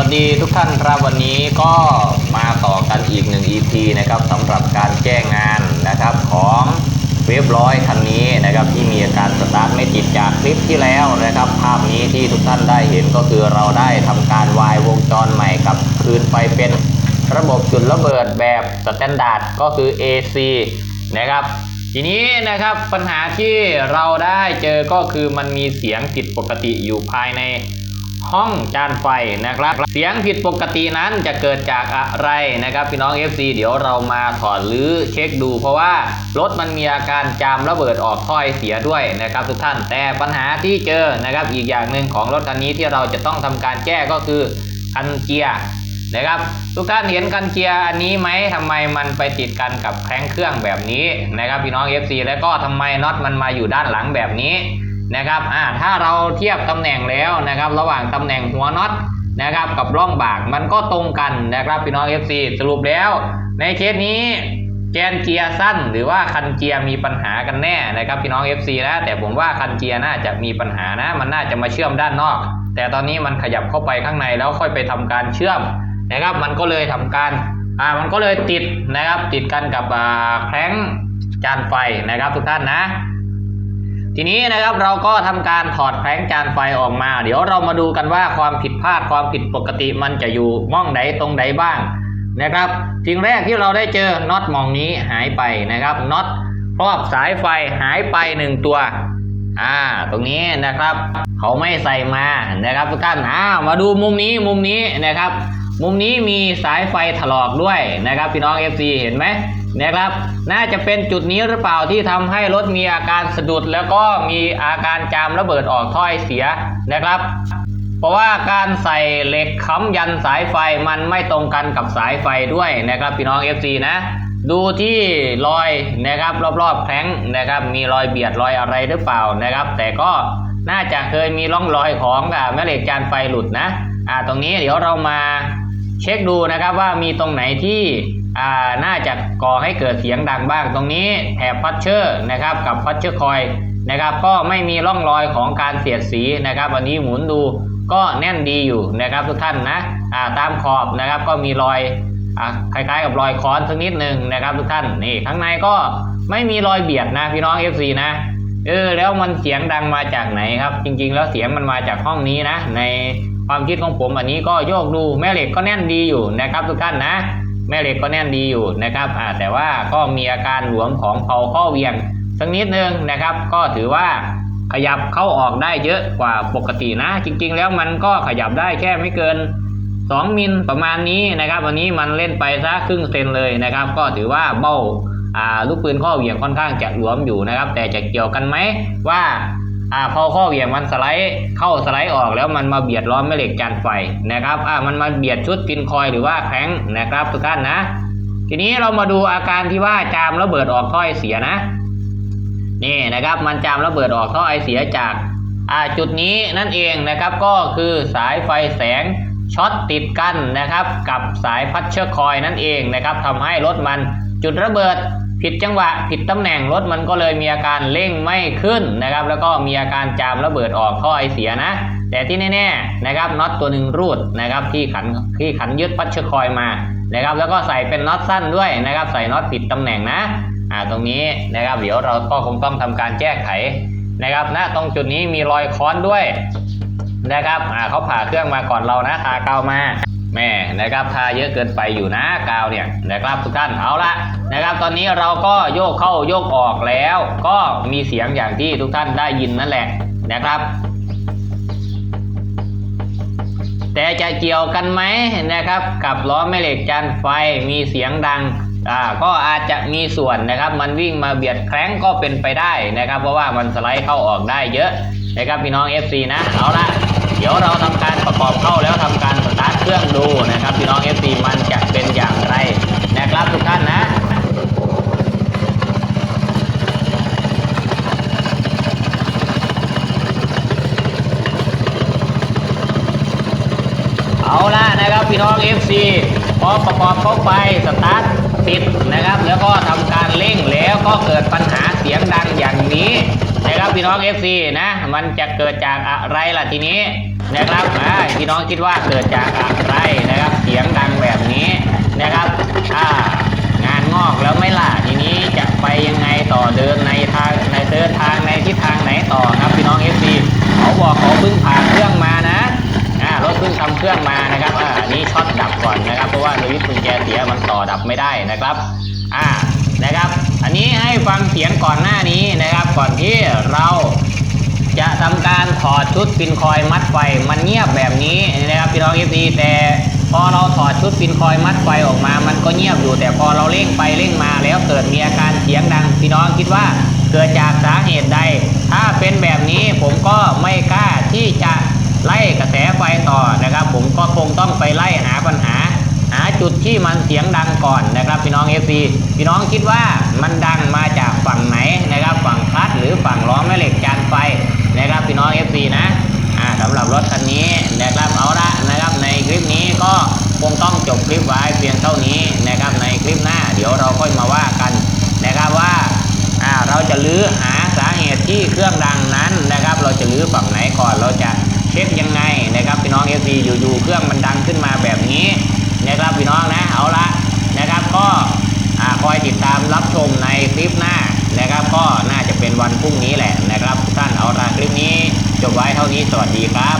วัสดีทุกท่านครับวันนี้ก็มาต่อกันอีกหนึ่ง EP นะครับสำหรับการแก้งานนะครับของเวฟร้อยคันนี้นะครับที่มีอาการสตาร์ทไม่ติดจากคลิปที่แล้วนะครับ ภาพนี้ที่ทุกท่านได้เห็นก็คือเราได้ทำการวายวงจรใหม่กับคืนไปเป็นระบบจุดระเบิดแบบสแตนดาร์ดก็คือ AC นะครับทีนี้นะครับปัญหาที่เราได้เจอก็คือมันมีเสียงผิดปกติอยู่ภายใน ห้องจานไฟนะครับ เสียงผิดปกตินั้นจะเกิดจากอะไรนะครับพี่น้อง FC เดี๋ยวเรามาถอดหรือเช็คดู เพราะว่ารถมันมีอาการจามระเบิดออกถ้อยเสียด้วยนะครับทุกท่านแต่ปัญหาที่เจอนะครับอีกอย่างหนึ่งของรถคันนี้ที่เราจะต้องทำการแก้ก็คือคันเกียร์นะครับทุกท่านเห็นคันเกียร์อันนี้ไหมทำไมมันไปติดกันกับแข้งเครื่องแบบนี้นะครับพี่น้อง FC แล้วก็ทำไมน็อตมันมาอยู่ด้านหลังแบบนี้ นะครับอ่าถ้าเราเทียบตำแหน่งแล้วนะครับ ระหว่างตำแหน่งหัวน็อตนะครับกับร่องบากมันก็ตรงกันนะครับพี่น้อง FC สรุปแล้ว ในเคสนี้แกนเกียร์สั้นหรือว่าคันเกียร์มีปัญหากันแน่นะครับพี่น้อง FC นะแต่ผมว่าคันเกียร์น่าจะมีปัญหานะ มันน่าจะมาเชื่อมด้านนอก แต่ตอนนี้มันขยับเข้าไปข้างในแล้วค่อยไปทำการเชื่อมนะครับ มันก็เลยทำการอ่ามันก็เลยติดนะครับติดกันกับอ่าแข้งจานไฟนะครับทุกท่านนะ ทีนี้นะครับเราก็ทำการถอดแผงจานไฟออกมา เดี๋ยวเรามาดูกันว่าความผิดพลาดความผิดปกติมันจะอยู่ม่องไหนตรงไหนบ้างนะครับสิ่งแรกที่เราได้เจอน็อตมองนี้หายไปนะครับน็อตครอบสายไฟหายไปหนึ่งตัวอ่าตรงนี้นะครับ เขาไม่ใส่มานะครับทุกท่านอ้าวมาดูมุมนี้มุมนี้นะครับ มุมนี้มีสายไฟถลอกด้วยนะครับพี่น้อง FC เห็นไหม นะครับ น่าจะเป็นจุดนี้หรือเปล่าที่ทำให้รถมีอาการสะดุด แล้วก็มีอาการจามระเบิดออกถ้อยเสียนะครับ เพราะว่าการใส่เหล็กค้ำยันสายไฟมันไม่ตรงกันกับสายไฟด้วยนะครับพี่น้อง FC นะ ดูที่รอยนะครับรอบๆแผงนะครับ มีรอยเบียดรอยอะไรหรือเปล่านะครับ แต่ก็น่าจะเคยมีร่องรอยของแม่เหล็กจานไฟหลุดนะอ่าตรงนี้เดี๋ยวเรามาเช็คดูนะครับว่ามีตรงไหนที่ น่าจะก่อให้เกิดเสียงดังบ้างตรงนี้แถบพัชเชอร์นะครับกับพัชเชอร์คอยนะครับก็ไม่มีร่องรอยของการเสียดสีนะครับวันนี้หมุนดูก็แน่นดีอยู่นะครับทุกท่านนะาตามขอบนะครับก็มีรอยอคล้ายๆกับรอยค้อนสักนิดหนึ่งนะครับทุกท่านนี่ข้างในก็ไม่มีรอยเบียดนะพี่น้อง FC นะเออแล้วมันเสียงดังมาจากไหนครับ จริง ๆ แล้วเสียงมันมาจากห้องนี้นะ ในความคิดของผมอันนี้ก็โยกดูแม่เหล็กก็แน่นดีอยู่นะครับทุกท่านนะ แม่เหล็กก็แน่นดีอยู่นะครับอ่าแต่ว่าก็มีอาการหลวมของเผาข้อเวียงสักนิดนึงนะครับ ก็ถือว่าขยับเข้าออกได้เยอะกว่าปกตินะ จริง ๆ แล้วมันก็ขยับได้แค่ไม่เกิน 2 มิลประมาณนี้นะครับ วันนี้มันเล่นไปซะครึ่งเซนเลยนะครับ ก็ถือว่าเบ้าอ่าลูกปืนข้อเหวี่ยงค่อนข้างจะหลวมอยู่นะครับ แต่จะเกี่ยวกันไหมว่า อ่าพอข้อเหวี่ยงมันสไลด์เข้าสไลด์ออกแล้วมันมาเบียดล้อมแม่เหล็กจานไฟนะครับอ่ามันมาเบียดชุดปินคอยหรือว่าแข้งนะครับทุกท่านนะ ทีนี้เรามาดูอาการที่ว่าจามระเบิดออกถ้อยเสียนะนี่นะครับมันจามระเบิดออกท่อไอเสียจากอ่าจุดนี้นั่นเองนะครับก็คือสายไฟแสงช็อตติดกันนะครับ กับสายพัชเชอร์คอยนั่นเองนะครับทำให้รถมันจุดระเบิด ผิดจังหวะผิดตำแหน่งรถมันก็เลยมีอาการเร่งไม่ขึ้นนะครับ แล้วก็มีอาการจามระเบิดออกท่อไอเสียนะ แต่ที่แน่ๆนะครับน็อตตัวหนึ่งรูดนะครับที่ขันที่ขันยึดพัชเชอร์คอยมานะครับ แล้วก็ใส่เป็นน็อตสั้นด้วยนะครับ ใส่น็อตผิดตำแหน่งนะอ่าตรงนี้นะครับเดี๋ยวเราก็คงต้องทำการแก้ไขนะครับนะตรงจุดนี้มีรอยค้อนด้วยนะครับอ่าเขาผ่าเครื่องมาก่อนเรานะทากาวมา แม่นะครับทาเยอะเกินไปอยู่นะกาวเนี่ยนะครับทุกท่านเอาละนะครับ ตอนนี้เราก็โยกเข้าโยกออกแล้ว ก็มีเสียงอย่างที่ทุกท่านได้ยินนั่นแหละนะครับ แต่จะเกี่ยวกันไหมนะครับ กับล้อแม่เหล็กจานไฟมีเสียงดังอ่าก็อาจจะมีส่วนนะครับ มันวิ่งมาเบียดแคร้งก็เป็นไปได้นะครับ เพราะว่ามันสไลด์เข้าออกได้เยอะนะครับพี่น้อง FC นะเอาละเดี๋ยวเราทำการประกอบเข้าแล้วทำการสตาร์ทเครื่องดูนะครับพี่น้อง FC มันจะเป็นอย่างไรนะครับทุกท่านนะ เอาละนะครับ พี่น้อง FC พอประกอบเข้าไปสตาร์ทติดนะครับ แล้วก็ทำการเร่งแล้วก็เกิดปัญหาเสียงดังอย่างนี้นะครับพี่น้อง FC นะมันจะเกิดจากอะไรล่ะทีนี้นะครับอ่าพี่น้องคิดว่าเกิดจากอะไรนะครับ เสียงดังแบบนี้นะครับอ่างานงอกแล้วไม่ล่ะทีนี้จะไป ไม่ได้นะครับอ่านะครับ อันนี้ให้ฟังเสียงก่อนหน้านี้นะครับ ก่อนที่เราจะทำการถอดชุดปินคอยมัดไฟมันเงียบแบบนี้นะครับพี่น้องเอฟซีแต่พอเราถอดชุดปินคอยมัดไฟออกมา มันก็เงียบอยู่ แต่พอเราเร่งไปเร่งมาแล้วเกิดมีอาการเสียงดังพี่น้องคิดว่าเกิดจากสาเหตุใด ถ้าเป็นแบบนี้ผมก็ไม่กล้าที่จะไล่ก จุดที่มันเสียงดังก่อนนะครับพี่น้อง FC พี่น้องคิดว่ามันดังมาจากฝั่งไหนนะครับฝั่งคลัตช์หรือฝั่งล้อแม่เหล็กจานไฟนะครับพี่น้อง FC นะอ่าสำหรับรถคันนี้นะครับเอาละนะครับในคลิปนี้ก็คงต้องจบคลิปไว้เพียงเท่านี้นะครับในคลิปหน้าเดี๋ยวเราค่อยมาว่ากันนะครับว่าอ่าเราจะลื้อหาสาเหตุที่เครื่องดังนั้นนะครับ เราจะลื้อฝั่งไหนก่อนเราจะเช็คยังไงนะครับพี่น้อง FC อยู่ๆเครื่องมันดังขึ้นมาแบบนี้ นะครับพี่น้องนะเอาละนะครับก็คอยติดตามรับชมในคลิปหน้านะครับ ก็น่าจะเป็นวันพรุ่งนี้แหละนะครับ ท่านเอาละคลิปนี้จบไว้เท่านี้สวัสดีครับ